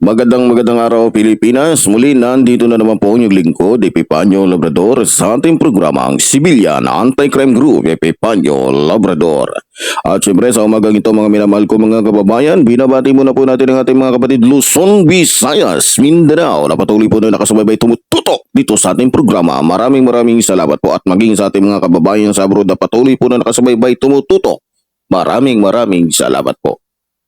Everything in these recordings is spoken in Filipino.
Magandang magandang araw Pilipinas. Muli nandito na naman po inyong lingkod, Epipanyo Labrador sa ating programang Civilian Anti-Crime Group, Epipanyo Labrador. At syempre sa umagang ito mga minamahal ko mga kababayan, binabati muna po natin ang ating mga kapatid Luzon, Visayas, Mindanao na patuloy po na nakasubaybay tumututok dito sa ating programa. Maraming maraming salamat po at maging sa ating mga kababayan sa abroad na patuloy po na nakasubaybay tumututok. Maraming maraming salamat po.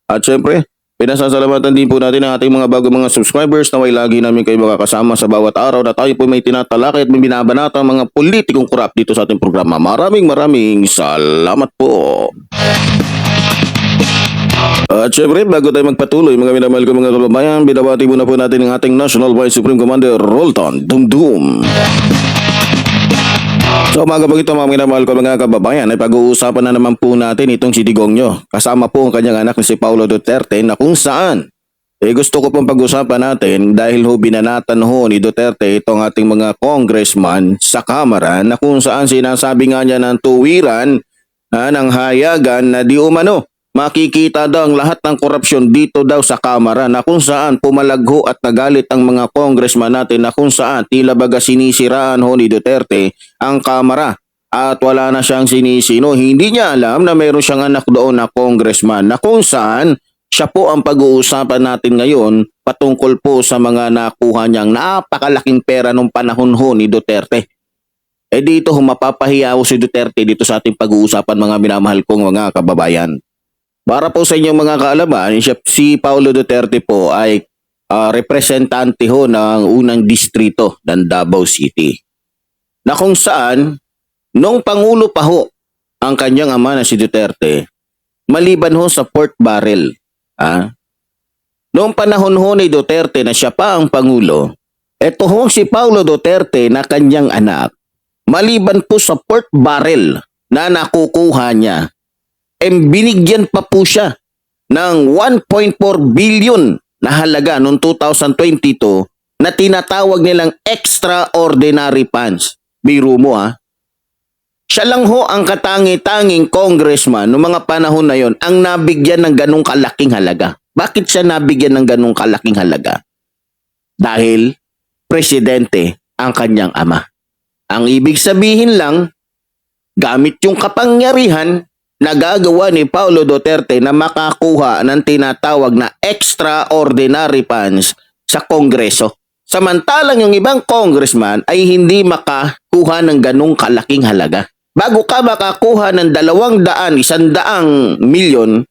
At syempre, Pinasasalamatan din po natin ang ating mga bago mga subscribers na may lagi namin kayo makakasama sa bawat araw na tayo po may tinatalakay at may binabanata ang mga politikong kurap dito sa ating programa. Maraming maraming salamat po. At syempre, bago tayo magpatuloy, mga minamahal ko mga kababayan, binabati muna po natin ang ating National Vice Supreme Commander Rolton Dumdum. So umaga po ito mga minamahal ko mga kababayan. Ay pag-uusapan na naman po natin itong si Digong nyo. Kasama po ang kanyang anak na si Paulo Duterte na kung saan. Eh gusto ko pong pag-usapan natin dahil ho binanatan ho ni Duterte itong ating mga congressman sa Kamara na kung saan sinasabi nga niya ng tuwiran ah, ng hayagan na di umano makikita daw ang lahat ng korupsyon dito daw sa Kamara na kung saan pumalagho at nagalit ang mga congressman natin na kung saan tila baga sinisiraan ho ni Duterte ang Kamara at wala na siyang sinisino. Hindi niya alam na mayroon siyang anak doon na congressman na kung saan siya po ang pag-uusapan natin ngayon patungkol po sa mga nakuha niyang napakalaking pera nung panahon ho ni Duterte. Eh dito mapapahiya si Duterte dito sa ating pag-uusapan mga minamahal kong mga kababayan. Para po sa inyong mga kaalaman, si Paulo Duterte po ay ah, representante ho ng unang distrito ng Davao City. Na kung saan, nung Pangulo pa ho, ang kanyang ama na si Duterte, maliban ho sa Port Barrel, ah, noong panahon ho ni Duterte na siya pa ang Pangulo, eto ho si Paulo Duterte na kanyang anak, maliban po sa Port Barrel na nakukuha niya, eh binigyan pa po siya ng 1.4 billion na halaga noong 2022 na tinatawag nilang extraordinary funds. Biro mo ha. Siya lang ho ang katangi-tanging congressman noong mga panahon na yon ang nabigyan ng ganong kalaking halaga. Bakit siya nabigyan ng ganong kalaking halaga? Dahil presidente ang kanyang ama. Ang ibig sabihin lang, gamit yung kapangyarihan, nagagawa ni Paulo Duterte na makakuha ng tinatawag na extraordinary funds sa Kongreso. Samantalang yung ibang congressman ay hindi makakuha ng ganong kalaking halaga. Bago ka makakuha ng dalawang daan, isang daang milyon,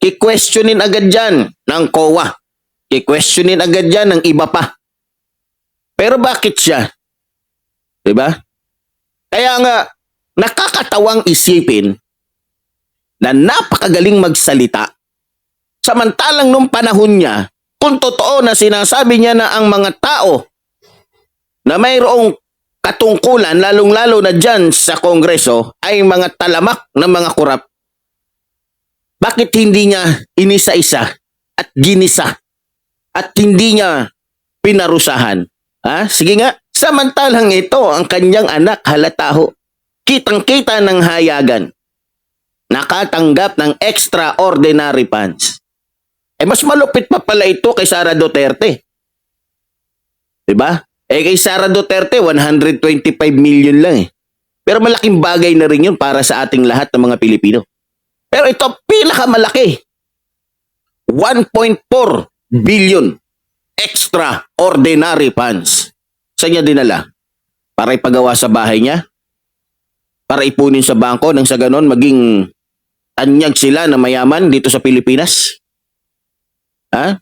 kikwestiyonin agad dyan ng COA. Kikwestiyonin agad dyan ng iba pa. Pero bakit siya? Diba? Kaya nga, nakakatawang isipin na napakagaling magsalita. Samantalang nung panahon niya, kung totoo na sinasabi niya na ang mga tao na mayroong katungkulan, lalong-lalo na dyan sa Kongreso, ay mga talamak ng mga kurap. Bakit hindi niya inisa-isa at ginisa at hindi niya pinarusahan? Ha? Sige nga, samantalang ito ang kanyang anak halataho. Kitang-kita ng hayagan nakatanggap ng extraordinary funds. Eh mas malupit pa pala ito kay Sara Duterte. 'Di ba? Eh kay Sara Duterte 125 million lang eh. Pero malaking bagay na rin 'yun para sa ating lahat ng mga Pilipino. Pero ito pinakamalaki. 1.4 billion extraordinary funds. Sa niya dinala? Para ipagawa sa bahay niya? Para ipunin sa bangko nang sa ganon maging tanyag sila na mayaman dito sa Pilipinas? Ha?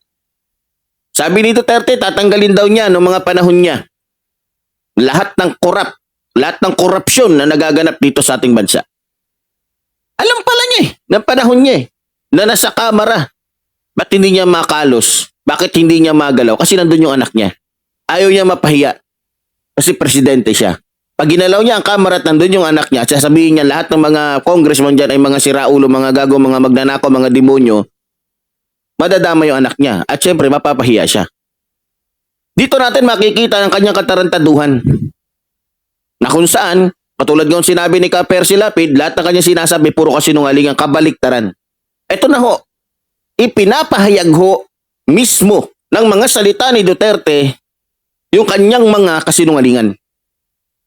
Sabi ni Duterte, tatanggalin daw niya noong mga panahon niya. lahat ng korap, lahat ng korupsyon na nagaganap dito sa ating bansa. Alam pala niya eh, ng panahon niya eh, na nasa kamara. Ba't hindi niya makalos? Bakit hindi niya magalaw? Kasi nandun yung anak niya. Ayaw niya mapahiya. Kasi presidente siya. Pag ginalaw niya ang kamera at nandun yung anak niya, sasabihin niya lahat ng mga congressman dyan ay mga siraulo, mga gago, mga magnanako, mga demonyo, madadama yung anak niya. At syempre, mapapahiya siya. Dito natin makikita ang kanyang katarantaduhan. Na kung saan, katulad ng sinabi ni Ka Percy Lapid, lahat ng kanyang sinasabi, puro kasinungalingan, kabaliktaran. Ito na ho, ipinapahayag ho mismo ng mga salita ni Duterte yung kanyang mga kasinungalingan.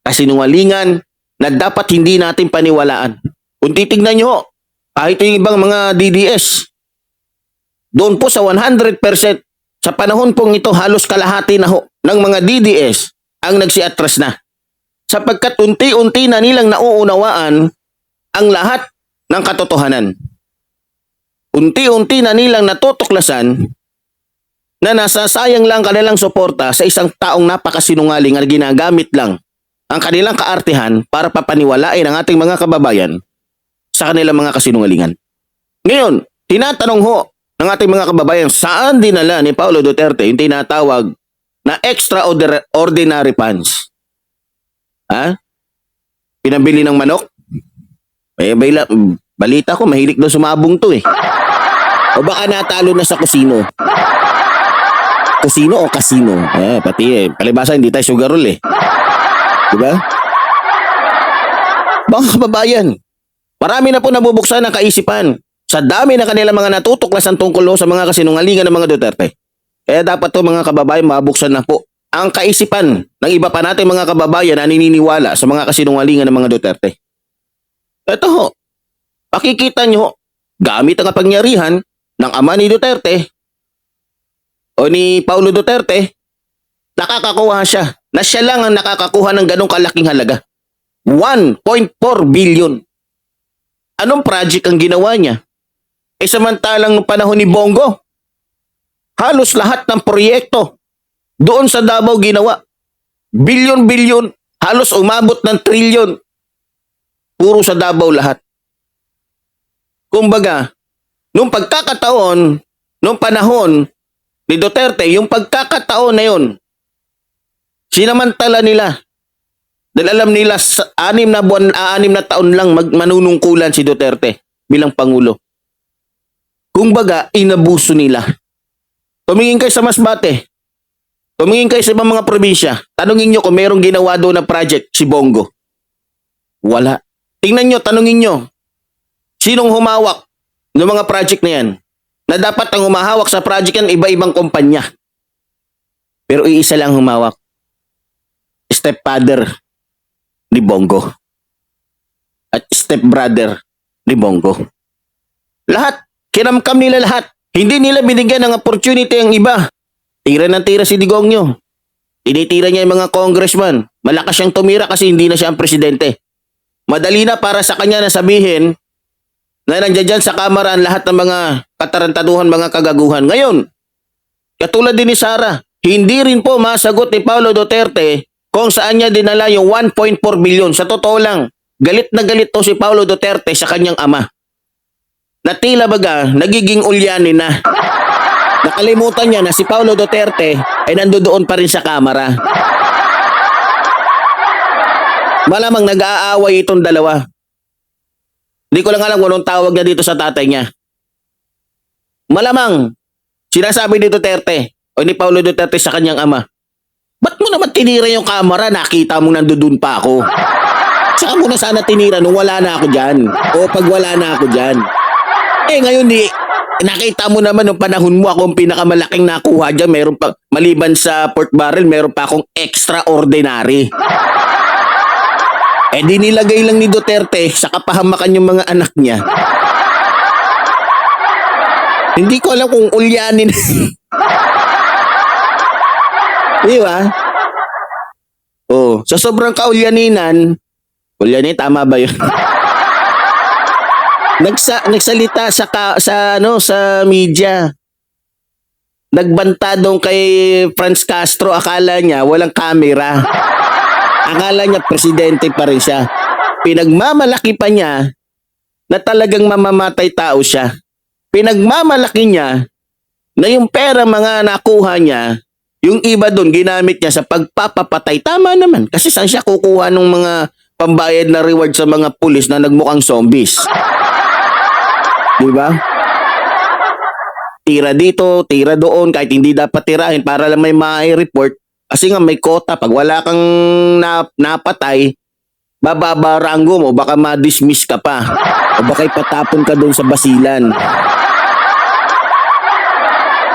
Kasinungalingan na dapat hindi natin paniwalaan. Kung titignan nyo, kahit yung ibang mga DDS, doon po sa 100%, sa panahon pong ito, halos kalahati na ho ng mga DDS ang nagsiatras na. Sapagkat unti-unti na nilang nauunawaan ang lahat ng katotohanan. Unti-unti na nilang natutuklasan na nasasayang lang kanilang suporta sa isang taong napakasinungaling at ginagamit lang ang kanilang kaartihan para papaniwalain ang ating mga kababayan sa kanilang mga kasinungalingan. Ngayon, tinatanong ho ng ating mga kababayan saan dinala ni Paulo Duterte yung tinatawag na extraordinary funds. Ha? Pinabili ng manok? Eh, baila, balita ko, mahilig daw sumabong to eh. O baka natalo na sa kusino. Kusino o casino? Eh, pati eh. Palibasa, hindi tayo sugarol eh. Diba? Mga kababayan, marami na po nabubuksan ang kaisipan sa dami na kanilang mga natutuklasan tungkol sa mga kasinungalingan ng mga Duterte. Kaya dapat to mga kababayan mabuksan na po ang kaisipan ng iba pa nating mga kababayan na nininiwala sa mga kasinungalingan ng mga Duterte. Ito ho, pakikita nyo gamit ang kapangyarihan ng ama ni Duterte o ni Paulo Duterte, nakakakuha siya na siya lang ang nakakakuha ng ganong kalaking halaga. 1.4 billion. Anong project ang ginawa niya? Eh samantalang nung panahon ni Bongo, halos lahat ng proyekto doon sa Davao ginawa. Bilyon-bilyon, halos umabot ng trilyon. Puro sa Davao lahat. Kumbaga, nung pagkakataon, nung panahon ni Duterte, yung pagkakataon na yun, sinamantala nila. Dahil alam nila, sa anim na buwan, ah, anim na taon lang mag, manunungkulan si Duterte bilang Pangulo. Kumbaga, inabuso nila. Tumingin kayo sa Masbate. Tumingin kayo sa ibang mga probinsya. Tanungin nyo kung merong ginawa doon na project si Bongo. Wala. Tingnan nyo, tanungin nyo. Sinong humawak ng mga project na yan? Na dapat ang humahawak sa project yan, iba-ibang kumpanya. Pero iisa lang humawak. Stepfather ni Bongo. At stepbrother ni Bongo. Lahat. Kinamkam nila lahat. Hindi nila binigyan ng opportunity ang iba. Tira ng tira si Digong nyo. Tinitira niya yung mga congressman. Malakas siyang tumira kasi hindi na siya ang presidente. Madali na para sa kanya na sabihin na nandiyan dyan sa kamara ang lahat ng mga katarantaduhan, mga kagaguhan. Ngayon, katulad din ni Sara, hindi rin po masagot ni Paulo Duterte kung saan niya dinala yung 1.4 billion. Sa totoo lang, galit na galit to si Paulo Duterte sa kanyang ama. Na tila baga, nagiging ulyanin na. Nakalimutan niya na si Paulo Duterte ay nandoon pa rin sa kamara. Malamang nag-aaway itong dalawa. Hindi ko lang alam kung anong tawag niya dito sa tatay niya. Malamang, sinasabi ni Duterte o ni Paulo Duterte sa kanyang ama, Ba't mo naman tinira yung kamera? Nakita mo nandoon pa ako. Saka mo na sana tinira nung wala na ako dyan. O pag wala na ako dyan. Eh ngayon di, nakita mo naman nung panahon mo ako ang pinakamalaking nakuha dyan. Meron pa, maliban sa port barrel, meron pa akong extraordinary. Eh di nilagay lang ni Duterte sa kapahamakan yung mga anak niya. Hindi ko alam kung ulyanin. Di ba? Oh, sa sobrang kaulyaninan, ulyanin tama ba 'yun? Nagsa, nagsalita sa ka, sa ano sa media. Nagbanta doon kay Franz Castro akala niya walang camera. Akala niya presidente pa rin siya. Pinagmamalaki pa niya na talagang mamamatay tao siya. Pinagmamalaki niya na yung pera mga nakuha niya, yung iba doon ginamit niya sa pagpapapatay. Tama naman. Kasi saan siya kukuha ng mga pambayad na reward sa mga pulis na nagmukhang zombies? Di ba? Tira dito, tira doon, kahit hindi dapat tirahin para lang may ma-report. Kasi nga may kota. Pag wala kang na, napatay, bababa ranggo mo, baka ma-dismiss ka pa. O baka ipatapon ka doon sa basilan.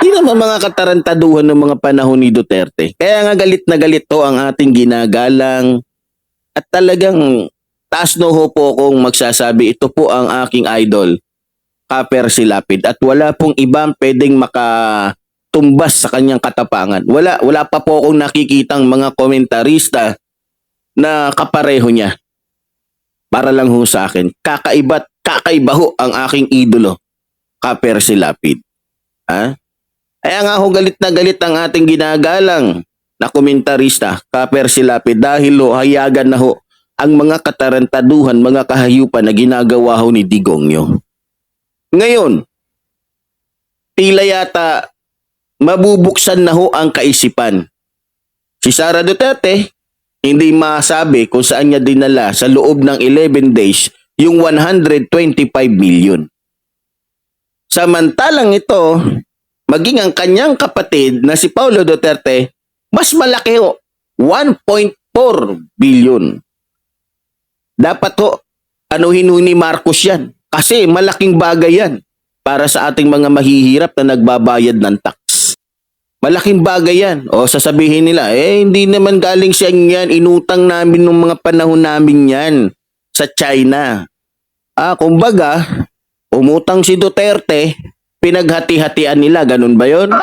Hindi naman mga katarantaduhan ng mga panahon ni Duterte. Kaya nga galit na galit to ang ating ginagalang at talagang taas no ho po kung magsasabi ito po ang aking idol, Kaper Silapid at wala pong ibang pwedeng makatumbas sa kanyang katapangan. Wala, wala pa po akong nakikitang mga komentarista na kapareho niya. Para lang ho sa akin, kakaiba't kakaiba ho ang aking idolo, Kaper Silapid. Ha? Kaya nga ho galit na galit ang ating ginagalang na komentarista, Kaper Silapid, dahil ho hayagan na ho ang mga katarantaduhan, mga kahayupan na ginagawa ho ni Digongyo. Ngayon, tila yata mabubuksan na ho ang kaisipan. Si Sara Duterte, hindi masabi kung saan niya dinala sa loob ng 11 days yung 125 million. Samantalang ito, maging ang kanyang kapatid na si Paulo Duterte, mas malaki ho, 1.4 billion. Dapat ho, anuhin ho ni Marcos yan. Kasi malaking bagay yan para sa ating mga mahihirap na nagbabayad ng tax. Malaking bagay yan. O sasabihin nila, eh hindi naman galing siya yan, inutang namin nung mga panahon namin yan sa China. Ah, kumbaga, umutang si Duterte, pinaghati-hatian nila, ganun ba yon?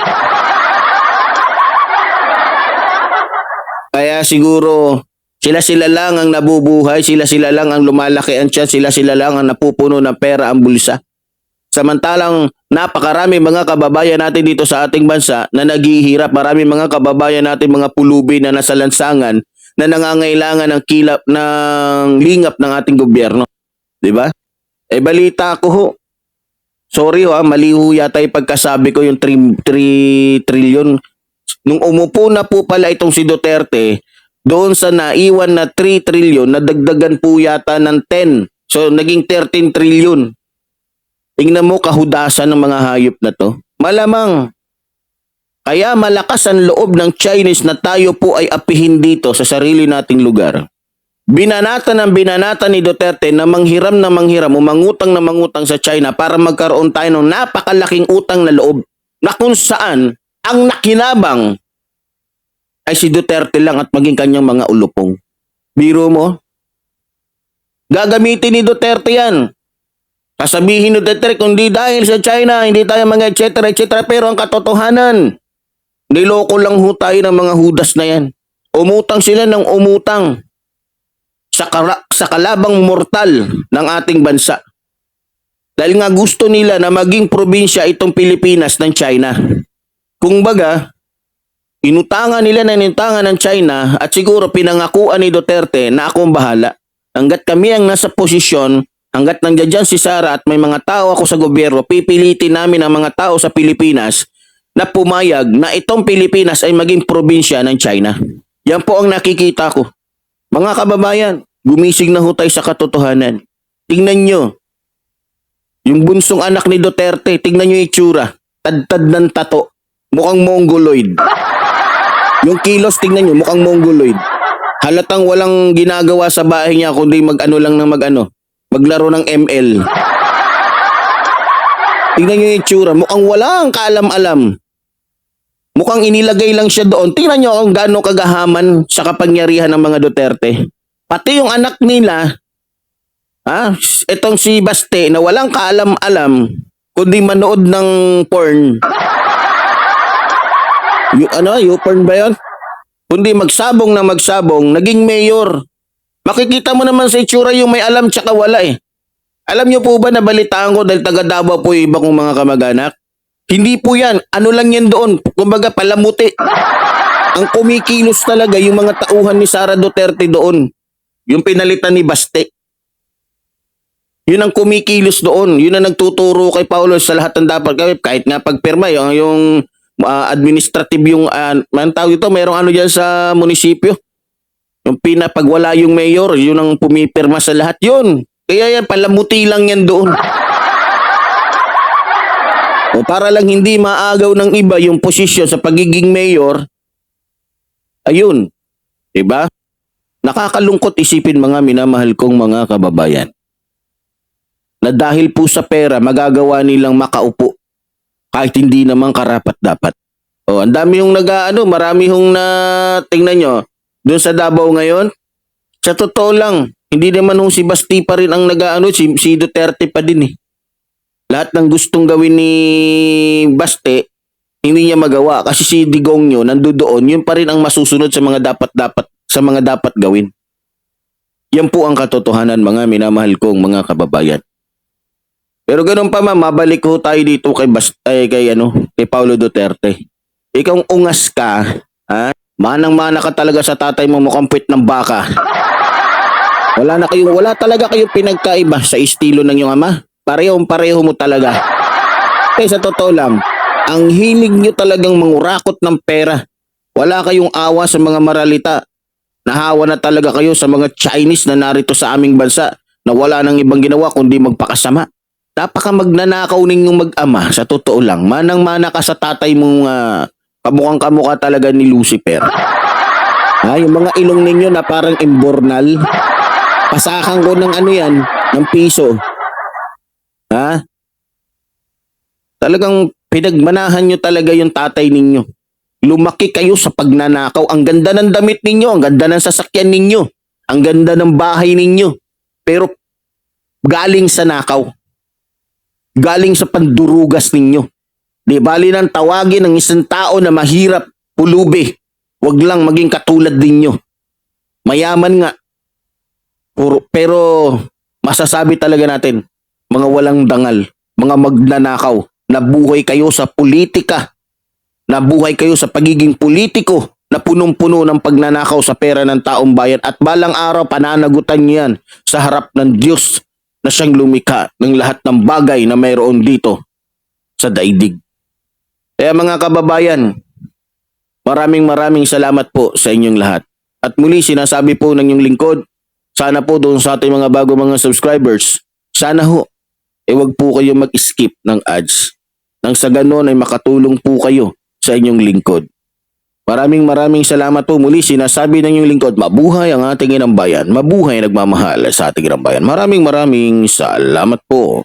Kaya siguro sila-sila lang ang nabubuhay, sila-sila lang ang lumalaki ang tiyan, sila-sila lang ang napupuno ng pera ang bulsa. Samantalang napakarami mga kababayan natin dito sa ating bansa na naghihirap, marami mga kababayan natin mga pulubi na nasa lansangan na nangangailangan ng kilap ng lingap ng ating gobyerno. 'Di ba? Eh balita ko ho. Sorry ho, ah, mali ho yata yung pagkasabi ko yung 3, 3 trillion. Nung umupo na po pala itong si Duterte, doon sa naiwan na 3 trillion, nadagdagan po yata ng 10. So, naging 13 trillion. Tingnan mo kahudasan ng mga hayop na to. Malamang. Kaya malakas ang loob ng Chinese na tayo po ay apihin dito sa sarili nating lugar. Binanata ng binanata ni Duterte na manghiram na manghiram o mangutang na mangutang sa China para magkaroon tayo ng napakalaking utang na loob na kung saan ang nakinabang ay si Duterte lang at maging kanyang mga ulupong. Biro mo? Gagamitin ni Duterte yan. Sasabihin ni Duterte, kundi dahil sa China, hindi tayo mga et cetera, et cetera. Pero ang katotohanan, niloko lang ho tayo ng mga hudas na yan. Umutang sila ng umutang sa, kara- sa kalabang mortal ng ating bansa. Dahil nga gusto nila na maging probinsya itong Pilipinas ng China. Kung baga, inutangan nila na inutangan ng China at siguro pinangakuan ni Duterte na akong bahala. Hanggat kami ang nasa posisyon, hanggat nandiyan si Sara at may mga tao ako sa gobyerno, pipilitin namin ang mga tao sa Pilipinas na pumayag na itong Pilipinas ay maging probinsya ng China. Yan po ang nakikita ko. Mga kababayan, gumising na ho tayo sa katotohanan. Tingnan nyo. Yung bunsong anak ni Duterte, tingnan nyo yung itsura. Tad-tad ng tato. Mukhang mongoloid. Yung kilos, tingnan nyo, mukhang mongoloid. Halatang walang ginagawa sa bahay niya kundi mag-ano lang ng mag-ano. Maglaro ng ML. Tingnan nyo yung itsura. Mukhang walang kaalam-alam. Mukhang inilagay lang siya doon. Tingnan nyo kung gaano kagahaman sa kapangyarihan ng mga Duterte. Pati yung anak nila, ha, itong si Baste na walang kaalam-alam, kundi manood ng porn. Y- ano, you-porn ba yun? Kundi magsabong na magsabong, naging mayor. Makikita mo naman sa itsura yung may alam tsaka wala eh. Alam niyo po ba na balitaan ko dahil taga Davao po yung iba kong mga kamag-anak? Hindi po yan. Ano lang yan doon? Kumbaga palamuti. Ang kumikilos talaga yung mga tauhan ni Sara Duterte doon. Yung pinalitan ni Baste. Yun ang kumikilos doon. Yun ang nagtuturo kay Paulo sa lahat ng dapat gawin. Kahit nga pagpirma, yung, yung ah, administrative yung, uh, man tawag ito, merong ano dyan sa munisipyo. Yung pinapagwala yung mayor, yun ang pumipirma sa lahat yun. Kaya yan, palamuti lang yan doon. O para lang hindi maagaw ng iba yung posisyon sa pagiging mayor, ayun, 'di ba? Nakakalungkot isipin mga minamahal kong mga kababayan. Na dahil po sa pera magagawa nilang makaupo kahit hindi naman karapat dapat. O, ang dami yung nag-ano, marami yung na tingnan nyo, doon sa Davao ngayon. Sa totoo lang, hindi naman nung si Basti pa rin ang nag-ano, si, si Duterte pa din eh lahat ng gustong gawin ni Baste, hindi niya magawa kasi si Digongyo nandoon, yun pa rin ang masusunod sa mga dapat dapat sa mga dapat gawin. Yan po ang katotohanan mga minamahal kong mga kababayan. Pero ganun pa ma, mabalik ko tayo dito kay Bast ay, kay ano, kay Paulo Duterte. Ikaw ungas ka, ha? Manang-mana ka talaga sa tatay mo mukhang puwit ng baka. Wala na kayong wala talaga kayong pinagkaiba sa estilo ng iyong ama. Parehong pareho mo talaga. Kaya sa totoo lang, ang hilig nyo talagang mangurakot ng pera. Wala kayong awa sa mga maralita. Nahawa na talaga kayo sa mga Chinese na narito sa aming bansa na wala nang ibang ginawa kundi magpakasama. Napaka magnanakaw ninyong mag-ama sa totoo lang. Manang-mana ka sa tatay mong uh, kamukhang kamukha talaga ni Lucifer. Ha, yung mga ilong ninyo na parang imbornal. Pasakan ko ng ano yan, ng piso. Ha? Talagang pinagmanahan nyo talaga yung tatay ninyo. Lumaki kayo sa pagnanakaw. Ang ganda ng damit ninyo, ang ganda ng sasakyan ninyo, ang ganda ng bahay ninyo. Pero galing sa nakaw. Galing sa pandurugas ninyo. Di bali nang tawagin ng isang tao na mahirap, pulubi. Huwag lang maging katulad ninyo. Mayaman nga. Puro, pero masasabi talaga natin, mga walang dangal, mga magnanakaw, nabuhay kayo sa politika, nabuhay kayo sa pagiging politiko na punong-puno ng pagnanakaw sa pera ng taong bayan at balang araw pananagutan niyo yan sa harap ng Diyos na siyang lumikha ng lahat ng bagay na mayroon dito sa daigdig. Kaya mga kababayan, maraming maraming salamat po sa inyong lahat. At muli sinasabi po ng inyong lingkod, sana po doon sa ating mga bago mga subscribers, sana ho eh wag po kayo mag-skip ng ads. Nang sa ganon ay makatulong po kayo sa inyong lingkod. Maraming maraming salamat po muli. Sinasabi ng inyong lingkod, mabuhay ang ating inang bayan. Mabuhay nagmamahal sa ating inang bayan. Maraming maraming salamat po.